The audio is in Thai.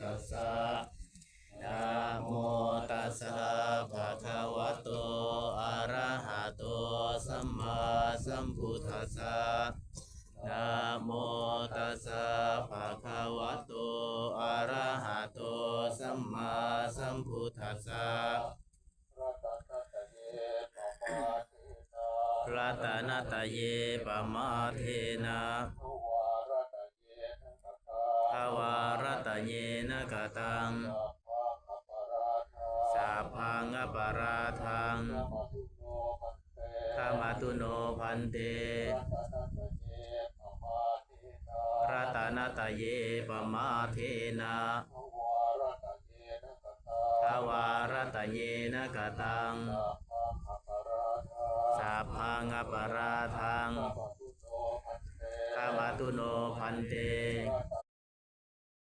ตัสสะนะโมตัสสะภะคะวะโตอะระหะโตสัมมาสัมพุทธัสสะนะโมตัสสะภะคะวะโตอะระหะโตสัมมาสัมพุทธัสสะพระตนะตะเยปะมาเทนะ กตังสาภางปราทังธรรมตุโนพันเตรัตนตเยปมาเทนะทวารตเยนะกตังสาพังอปราทังธรรมตุโนพันเต